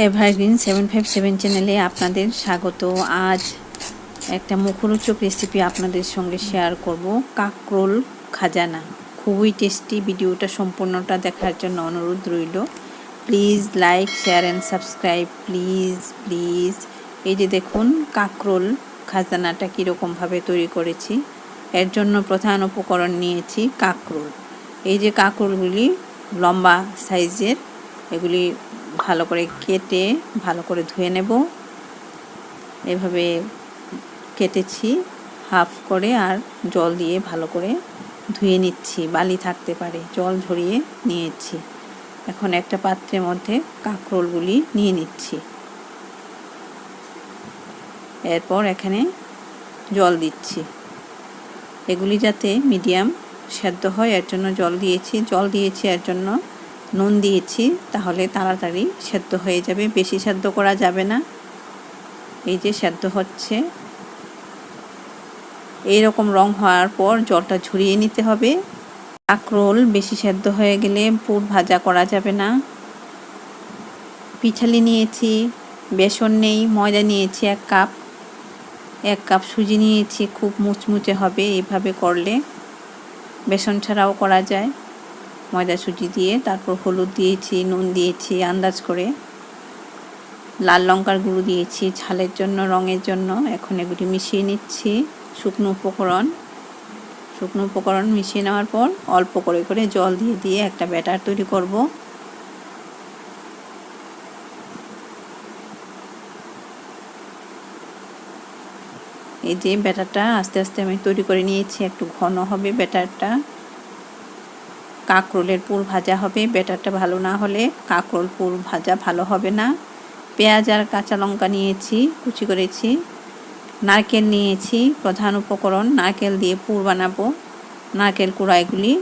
Evergreen seven five seven চ্যানেলে আপনাদের স্বাগত। আজ একটা মুখরোচক রেসিপি আপনাদের সঙ্গে শেয়ার করব। কাকরোল খাজানা। খুবই টেস্টি ভিডিওটা সম্পূর্ণটা দেখার জন্য অনুরোধ রইল। Please like share and subscribe please please এই যে দেখুন, কাকরোল খাজানাটা কীরকমভাবে তৈরি করেছি। এর জন্য প্রধান উপকরণ নিয়েছি কাকরোল। এই যে কাকরোলগুলি লম্বা সাইজের, এগুলি ভালো করে কেটে, ভালো করে ধুয়ে নেব। এভাবে কেটেছি, হাফ করে আর জল দিয়ে ভালো করে ধুয়ে নিচ্ছি, বালি থাকতে পারে, জল ঝরিয়ে নিয়েছি। এখন একটা পাত্রের মধ্যে কাঁকরোলগুলি নিয়ে নিচ্ছি। এরপর এখানে জল দিচ্ছি। এগুলি যাতে মিডিয়াম সেদ্ধ হয়, এর জন্য জল দিয়েছি জল দিয়েছি এর জন্য নুন দিয়েছি, তাহলে তাড়াতাড়ি সেদ্ধ হয়ে যাবে। বেশি সেদ্ধ করা যাবে না। এই যে সেদ্ধ হচ্ছে। এই রকম রং হওয়ার পর জলটা ঝরিয়ে নিতে হবে। কাঁকরোল বেশি সেদ্ধ হয়ে গেলে পুর ভাজা করা যাবে না। পিঠালি নিয়েছি, বেসন নেই, ময়দা নিয়েছি এক কাপ। এক কাপ সুজি নিয়েছি, খুব মুচমুচে হবে এভাবে করলে। বেসন ছাড়াও করা যায়। ময়দা সুজি দিয়ে, তারপর হলুদ দিয়েছি, নুন দিয়েছি, আন্দাজ করে। লাল লঙ্কার গুঁড়ো দিয়েছি, ঝালের জন্য, রঙের জন্য। এখন এগুলি মিশিয়ে নিচ্ছি, শুকনো উপকরণ। শুকনো উপকরণ মিশিয়ে নেওয়ার পর অল্প করে করে জল দিয়ে দিয়ে একটা ব্যাটার তৈরি করব। এই যে ব্যাটারটা আস্তে আস্তে আমি তৈরি করে নিয়েছি, একটু ঘন হবে ব্যাটারটা। কাঁকরোলের পুর ভাজা হবে। ব্যাটারটা ভালো না হলে কাঁকরোল পুর ভাজা ভালো হবে না। পেঁয়াজ আর কাঁচা লঙ্কা নিয়েছি, কুচি করেছি। নারকেল নিয়েছি, প্রধান উপকরণ, নারকেল দিয়ে পুর বানাবো। নারকেল কুড়াইগুলি।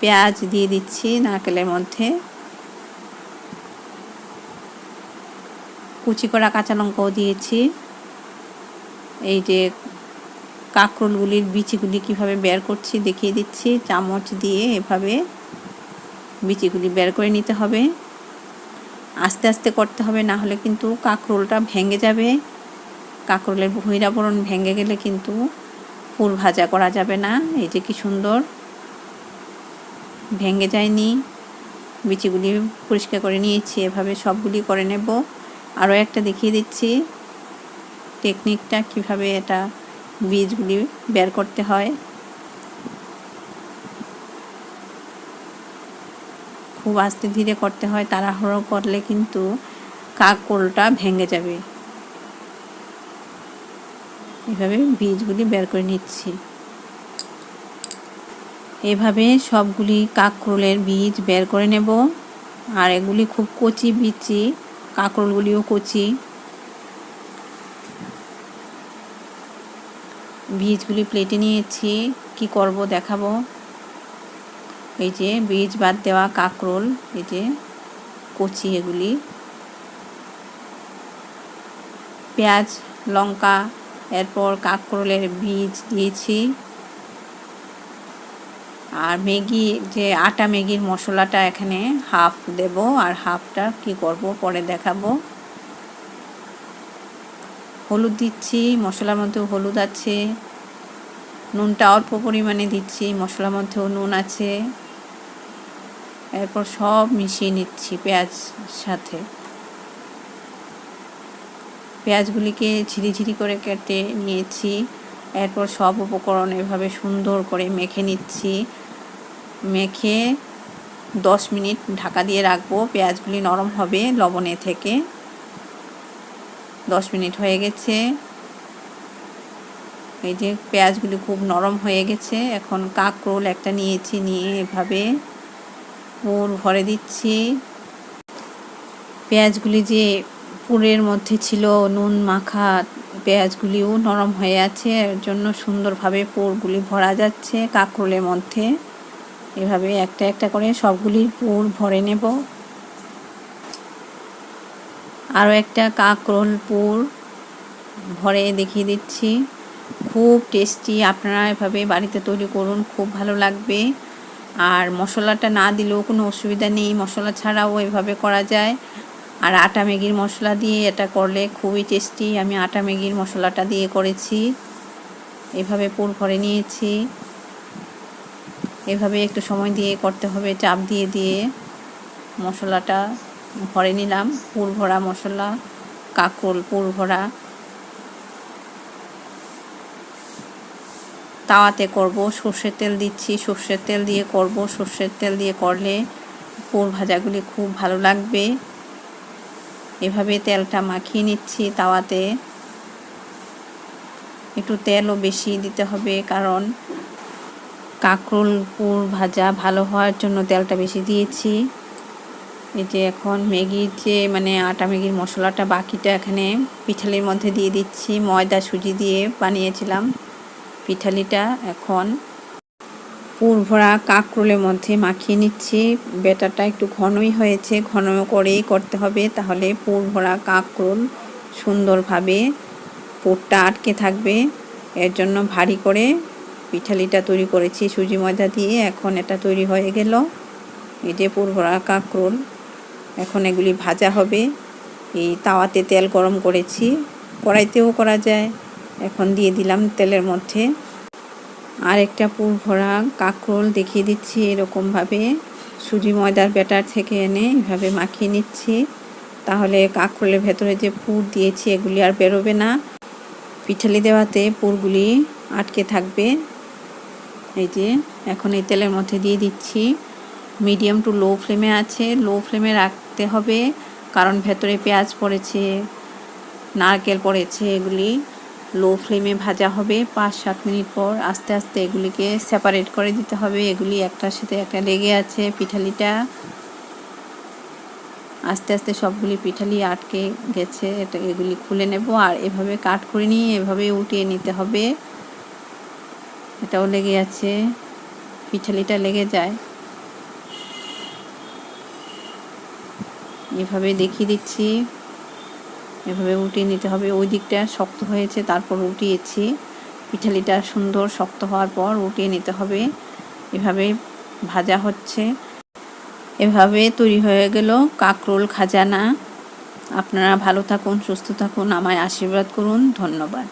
পেঁয়াজ দিয়ে দিচ্ছি নারকেলের মধ্যে। কুচি করা কাঁচা লঙ্কাও দিয়েছি। এই যে কাঁকরোলগুলির বিচিগুলি কীভাবে বের করছি দেখিয়ে দিচ্ছি। চামচ দিয়ে এভাবে বিচিগুলি বের করে নিতে হবে। আস্তে আস্তে করতে হবে, না হলে কিন্তু কাঁকরোলটা ভেঙে যাবে। কাঁকরোলের বহিরাবরণ ভেঙে গেলে কিন্তু ফুল ভাজা করা যাবে না। এই যে কি সুন্দর। ভেঙে যায়নি। বিচিগুলি পরিষ্কার করে নিয়েছি, এভাবে সবগুলি করে নেব। আরও একটা দেখিয়ে দিচ্ছি। টেকনিকটা কীভাবে এটা বীজগুলি বের করতে হয়। খুব আস্তে ধীরে করতে হয়, তাড়াহুড়ো করলে কিন্তু কাকরোলটা ভেঙে যাবে। এভাবে বীজগুলি বের করে নিচ্ছি। এভাবে সবগুলি কাকরোলের বীজ বের করে নেব। আর এগুলি খুব কচি বিচি, কাকরোলগুলিও কচি। বীজগুলি প্লেটে নিয়েছি। কি করব দেখাবো? এই যে বীজ বাদ দেওয়া কাকরোল, এই যে কচি এগুলি। পেঁয়াজ, লঙ্কা, এরপর কাকরোলের বীজ দিয়েছি। আর ম্যাগি, যে আটা ম্যাগির মশলাটা এখানে হাফ দেব, আর হাফটা কি করব পরে দেখাবো। হলুদ দিচ্ছি, মশলার মধ্যেও হলুদ আছে, নুনটা অল্প পরিমাণে দিচ্ছি, মশলার মধ্যেও নুন আছে। এরপর সব মিশিয়ে নিচ্ছি পেঁয়াজ সাথে। পেঁয়াজগুলিকে ঝিরি ঝিরি করে কেটে নিয়েছি। এরপর সব উপকরণ এভাবে সুন্দর করে মেখে নিচ্ছি। মেখে দশ মিনিট ঢাকা দিয়ে রাখব। পেঁয়াজগুলি নরম হবে লবণে থেকে। দশ মিনিট হয়ে গেছে। এই যে পেঁয়াজগুলি খুব নরম হয়ে গেছে। এখন কাকরোল একটা নিয়েছি, নিয়ে এভাবে পুর ভরে দিচ্ছি। পেঁয়াজগুলি যে পুরের মধ্যে ছিল, নুন মাখা পেঁয়াজগুলিও নরম হয়ে আছে। এর জন্য সুন্দরভাবে পুরগুলি ভরা যাচ্ছে কাকরোলের মধ্যে। এভাবে একটা একটা করে সবগুলির পুর ভরে নেব। আরও একটা কাকরোল পুর ভরে দেখিয়ে দিচ্ছি। খুব টেস্টি, আপনারা এভাবে বাড়িতে তৈরি করুন, খুব ভালো লাগবে। আর মশলাটা না দিলেও কোনো অসুবিধা নেই, মশলা ছাড়াও এভাবে করা যায়। আর আটা ম্যাগির মশলা দিয়ে এটা করলে খুবই টেস্টি, আমি আটা ম্যাগির মশলাটা দিয়ে করেছি। এভাবে পুর ভরে নিয়েছি। এভাবে একটু সময় দিয়ে করতে হবে, চাপ দিয়ে দিয়ে মশলাটা ভরে নিলাম। পুর ভরা মশলা, কাকরোল পুর ভরা। তাওয়াতে করব সর্ষের তেল দিচ্ছি। সর্ষের তেল দিয়ে করব। সর্ষের তেল দিয়ে করলে পুর ভাজাগুলি খুব ভালো লাগবে। এভাবে তেলটা মাখিয়ে নিচ্ছি তাওয়াতে। একটু তেলও বেশি দিতে হবে কারণ কাঁকরোল পুর ভাজা ভালো হওয়ার জন্য তেলটা বেশি দিয়েছি। এই যে এখন ম্যাগির যে মানে আটা ম্যাগির মশলাটা বাকিটা এখানে পিঠালির মধ্যে দিয়ে দিচ্ছি, ময়দা, সুজি দিয়ে বানিয়েছিলাম পিঠালিটা। এখন পুর ভরা কাঁকরোলের মধ্যে মাখিয়ে নিচ্ছি। ব্যাটারটা একটু ঘনই হয়েছে, ঘন করেই করতে হবে, তাহলে পুর ভরা কাঁকরোল সুন্দরভাবে পুরটা আটকে থাকবে। এর জন্য ভারী করে পিঠালিটা তৈরি করেছি, সুজি, ময়দা দিয়ে। এখন এটা তৈরি হয়ে গেল। এই যে পুর ভরা কাঁকরোল। এখন এগুলি ভাজা হবে। এই তাওয়াতে তেল গরম করেছি। কড়াইতেও করা যায়। এখন দিয়ে দিলাম তেলের মধ্যে। আর একটা পুর ভরা কাঁকরোল দেখিয়ে দিচ্ছি এরকমভাবে। সুজি ময়দার ব্যাটার থেকে এনে এভাবে মাখিয়ে নিচ্ছি। তাহলে কাঁকরোলের ভেতরে যে পুর দিয়েছি এগুলি আর বেরোবে না। পিঠালি দেওয়াতে পুরগুলি আটকে থাকবে। এই যে, এখন এই তেলের মধ্যে দিয়ে দিচ্ছি। মিডিয়াম টু লো ফ্লেমে আছে। লো ফ্লেমে রাখতে হবে, কারণ ভেতরে পেঁয়াজ পড়েছে, নারকেল পড়েছে, এগুলি লো ফ্লেমে ভাজা হবে। পাঁচ, সাত মিনিট পর আস্তে আস্তে এগুলিকে সেপারেট করে দিতে হবে। এগুলি একটার সাথে একটা লেগে আছে পিঠালিটা। আস্তে আস্তে সবগুলি পিঠালি আটকে গেছে, এটা এগুলি খুলে নেব। আর এভাবে কাট করে নিয়ে এভাবে উঠিয়ে নিতে হবে। এটাও লেগে আছে। পিঠালিটা লেগে যায়। এভাবে দেখিয়ে দিচ্ছি। এভাবে উঠিয়ে নিতে হবে। ওই দিকটা শক্ত হয়েছে, তারপর উঠিয়েছি। পিঠালিটা সুন্দর শক্ত হওয়ার পর উঠিয়ে নিতে হবে। এভাবে ভাজা হচ্ছে। এভাবে তৈরি হয়ে গেল কাকরোল খাজানা। আপনারা ভালো থাকুন, সুস্থ থাকুন, আমায় আশীর্বাদ করুন। ধন্যবাদ।